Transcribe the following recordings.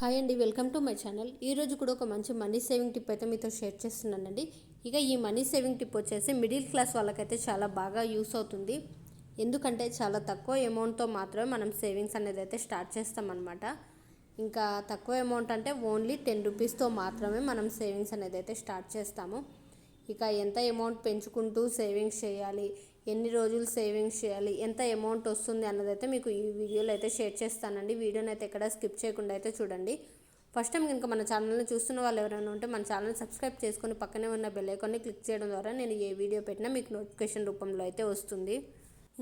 Hi అండి welcome to my channel. ఈరోజు కూడా ఒక మంచి మనీ సేవింగ్ టిప్ అయితే మీతో షేర్ చేస్తున్నానండి. ఇక ఈ మనీ సేవింగ్ టిప్ వచ్చేసి మిడిల్ క్లాస్ వాళ్ళకైతే చాలా బాగా యూస్ అవుతుంది. ఎందుకంటే చాలా తక్కువ అమౌంట్తో మాత్రమే మనం సేవింగ్స్ అనేది అయితే స్టార్ట్ చేస్తామన్నమాట. ఇంకా తక్కువ అమౌంట్ అంటే ఓన్లీ టెన్ రూపీస్తో మాత్రమే మనం సేవింగ్స్ అనేది అయితే స్టార్ట్ చేస్తాము. ఇక ఎంత అమౌంట్ పెంచుకుంటూ సేవింగ్స్ చేయాలి ఎన్ని రోజులు సేవింగ్స్ చేయాలి ఎంత అమౌంట్ వస్తుంది అన్నదైతే మీకు ఈ వీడియోలో అయితే షేర్ చేస్తానండి. వీడియోని అయితే ఎక్కడ స్కిప్ చేయకుండా అయితే చూడండి. ఫస్ట్ టైం కనుక మన ఛానల్ని చూస్తున్న వాళ్ళు ఎవరైనా ఉంటే మన ఛానల్ సబ్స్క్రైబ్ చేసుకొని పక్కనే ఉన్న బెల్ ఐకాన్ని క్లిక్ చేయడం ద్వారా నేను ఏ వీడియో పెట్టినా మీకు నోటిఫికేషన్ రూపంలో అయితే వస్తుంది.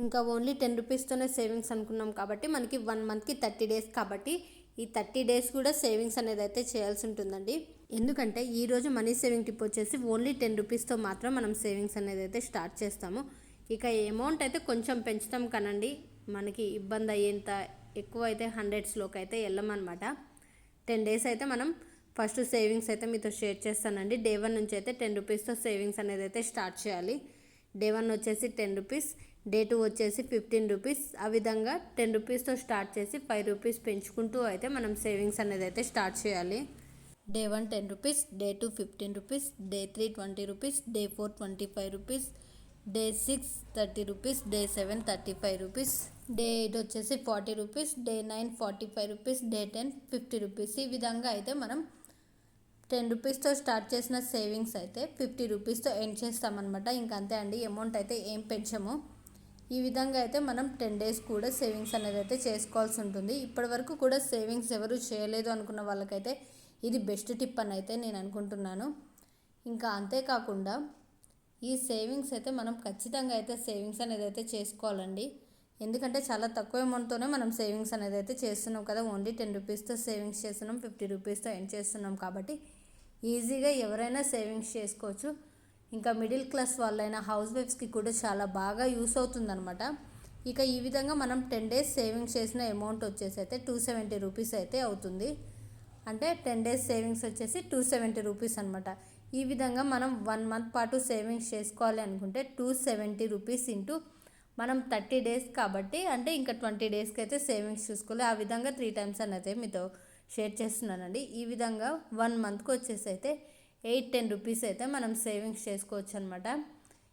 ఇంకా ఓన్లీ టెన్ రూపీస్తోనే సేవింగ్స్ అనుకున్నాం కాబట్టి మనకి వన్ మంత్కి థర్టీ డేస్ కాబట్టి ఈ థర్టీ డేస్ కూడా సేవింగ్స్ అనేది అయితే చేయాల్సి ఉంటుందండి. ఎందుకంటే ఈరోజు మనీ సేవింగ్ టిప్ వచ్చేసి ఓన్లీ టెన్ రూపీస్తో మాత్రం మనం సేవింగ్స్ అనేది అయితే స్టార్ట్ చేస్తాము. ఇక అమౌంట్ అయితే కొంచెం పెంచుతాం కనండి. మనకి ఇబ్బంది అయ్యేంత ఎక్కువ అయితే హండ్రెడ్స్లోకి అయితే వెళ్ళమన్నమాట. టెన్ డేస్ అయితే మనం ఫస్ట్ సేవింగ్స్ అయితే మీతో షేర్ చేస్తానండి. డే వన్ నుంచి అయితే టెన్ రూపీస్తో సేవింగ్స్ అనేది అయితే స్టార్ట్ చేయాలి. డే వన్ వచ్చేసి టెన్ రూపీస్ డే టూ వచ్చేసి ఫిఫ్టీన్ రూపీస్ ఆ విధంగా టెన్ రూపీస్తో స్టార్ట్ చేసి ఫైవ్ రూపీస్ పెంచుకుంటూ అయితే మనం సేవింగ్స్ అనేది అయితే స్టార్ట్ చేయాలి. Day one ten rupees day two fifteen rupees day three twenty rupees day four twenty five rupees day six thirty rupees day seven thirty five rupees day eight వచ్చేసి forty rupees day nine forty five rupees day ten fifty rupees. ఈ విధంగా అయితే మనం ten రూపీస్తో start చేసిన savings అయితే fifty రూపీస్తో end చేస్తామన్నమాట. ఇంకంతే అండి అమౌంట్ అయితే ఏం పెంచము. ఈ విధంగా అయితే మనం టెన్ డేస్ కూడా సేవింగ్స్ అనేది అయితే చేసుకోవాల్సి ఉంటుంది. ఇప్పటి వరకు కూడా సేవింగ్స్ ఎవరు చేయలేదు అనుకున్న వాళ్ళకైతే ఇది బెస్ట్ టిప్ అని అయితే నేను అనుకుంటున్నాను. ఇంకా అంతేకాకుండా ఈ సేవింగ్స్ అయితే మనం ఖచ్చితంగా అయితే సేవింగ్స్ అనేది అయితే చేసుకోవాలండి. ఎందుకంటే చాలా తక్కువ అమౌంట్తోనే మనం సేవింగ్స్ అనేది అయితే చేస్తున్నాం కదా. ఓన్లీ టెన్ రూపీస్తో సేవింగ్స్ చేస్తున్నాం ఫిఫ్టీ రూపీస్తో ఎండ్ చేస్తున్నాం కాబట్టి ఈజీగా ఎవరైనా సేవింగ్స్ చేసుకోవచ్చు. ఇంకా మిడిల్ క్లాస్ వాళ్ళైనా హౌస్ వైఫ్స్కి కూడా చాలా బాగా యూస్ అవుతుందన్నమాట. ఇక ఈ విధంగా మనం టెన్ డేస్ సేవింగ్స్ చేసిన అమౌంట్ వచ్చేసి అయితే టూ సెవెంటీ రూపీస్ అయితే అవుతుంది. అంటే టెన్ డేస్ సేవింగ్స్ వచ్చేసి టూ సెవెంటీ రూపీస్ అనమాట ఈ విధంగా మనం వన్ మంత్ పాటు సేవింగ్స్ చేసుకోవాలి అనుకుంటే టూ సెవెంటీ రూపీస్ ఇంటూ మనం థర్టీ డేస్ కాబట్టి అంటే ఇంకా ట్వంటీ డేస్కి అయితే సేవింగ్స్ చూసుకోవాలి. ఆ విధంగా త్రీ టైమ్స్ అనేది మీతో షేర్ చేస్తున్నానండి. ఈ విధంగా వన్ మంత్కి వచ్చేసి అయితే ఎయిట్ టెన్ రూపీస్ అయితే మనం సేవింగ్స్ చేసుకోవచ్చు అనమాట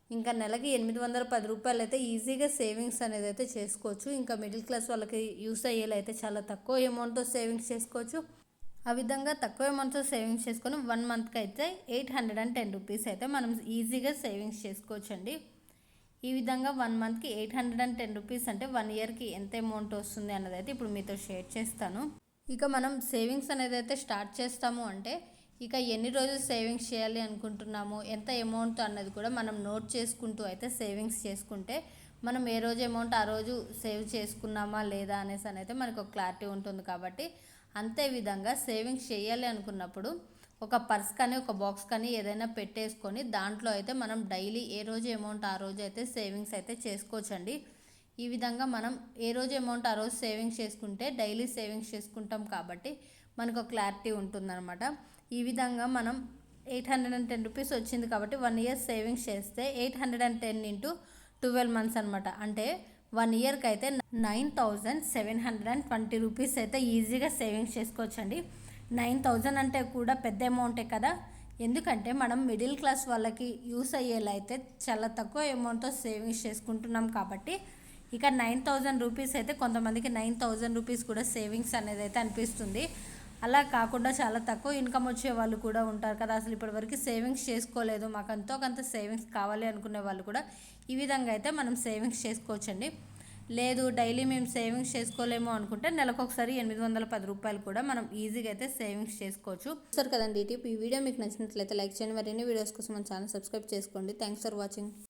ఇంకా నెలకి ఎనిమిది వందల పది రూపాయలు అయితే ఈజీగా సేవింగ్స్ అనేది అయితే చేసుకోవచ్చు. ఇంకా మిడిల్ క్లాస్ వాళ్ళకి యూస్ అయ్యేలా అయితే చాలా తక్కువ అమౌంట్తో సేవింగ్స్ చేసుకోవచ్చు. ఆ విధంగా తక్కువ అమౌంట్తో సేవింగ్స్ చేసుకొని వన్ మంత్కి అయితే eight hundred and ten rupees అయితే మనం ఈజీగా సేవింగ్స్ చేసుకోవచ్చండి. ఈ విధంగా వన్ మంత్కి eight hundred and ten rupees అంటే వన్ ఇయర్కి ఎంత అమౌంట్ వస్తుంది అన్నది అయితే ఇప్పుడు మీతో షేర్ చేస్తాను. ఇక మనం సేవింగ్స్ అనేది అయితే స్టార్ట్ చేస్తాము అంటే ఇక ఎన్ని రోజులు సేవింగ్స్ చేయాలి అనుకుంటున్నాము ఎంత అమౌంట్ అన్నది కూడా మనం నోట్ చేసుకుంటూ అయితే సేవింగ్స్ చేసుకుంటే మనం ఏ రోజు అమౌంట్ ఆ రోజు సేవ్ చేసుకున్నామా లేదా అనేసి అయితే మనకు ఒక క్లారిటీ ఉంటుంది కాబట్టి అంతే విధంగా సేవింగ్స్ చేయాలి అనుకున్నప్పుడు ఒక పర్స్ కానీ ఒక బాక్స్ కానీ ఏదైనా పెట్టేసుకొని దాంట్లో అయితే మనం డైలీ ఏ రోజు అమౌంట్ ఆ రోజు అయితే సేవింగ్స్ అయితే చేసుకోవచ్చండి. ఈ విధంగా మనం ఏ రోజు అమౌంట్ ఆ రోజు సేవింగ్స్ చేసుకుంటే డైలీ సేవింగ్స్ చేసుకుంటాం కాబట్టి మనకు ఒక క్లారిటీ ఉంటుందన్నమాట. ఈ విధంగా మనం eight hundred and ten rupees వచ్చింది కాబట్టి వన్ ఇయర్ సేవింగ్స్ చేస్తే eight hundred and ten into twelve months అనమాట అంటే వన్ ఇయర్కి అయితే nine thousand seven hundred and twenty rupees అయితే ఈజీగా సేవింగ్స్ చేసుకోవచ్చండి. నైన్ థౌజండ్ అంటే కూడా పెద్ద అమౌంటే కదా. ఎందుకంటే మనం మిడిల్ క్లాస్ వాళ్ళకి యూస్ అయ్యేలా అయితే చాలా తక్కువ అమౌంట్తో సేవింగ్స్ చేసుకుంటున్నాం కాబట్టి ఇక నైన్ థౌజండ్ రూపీస్ అయితే కొంతమందికి నైన్ థౌజండ్ రూపీస్ కూడా సేవింగ్స్ అనేది అయితే అనిపిస్తుంది. అలా కాకుండా చాలా తక్కువ ఇన్కమ్ వచ్చే వాళ్ళు కూడా ఉంటారు కదా. అసలు ఇప్పటివరకు సేవింగ్స్ చేసుకోలేదు. మాకు ఎంతో కొంత సేవింగ్స్ కావాలి అనుకునే వాళ్ళు కూడా ఈ విధంగా అయితే మనం సేవింగ్స్ చేసుకోవచ్చండి. లేదు డైలీ మేము సేవింగ్స్ చేసుకోలేము అనుకుంటే నెలకు ఒకసారి ఎనిమిది వందల పది రూపాయలు కూడా మనం ఈజీగా అయితే సేవింగ్స్ చేసుకోవచ్చు. సార్ కదండి. ఈ వీడియో మీకు నచ్చినట్లయితే లైక్ చేయండి. మరిన్ని వీడియోస్ కోసం మన ఛానల్ సబ్స్క్రైబ్ చేసుకోండి. Thanks for watching.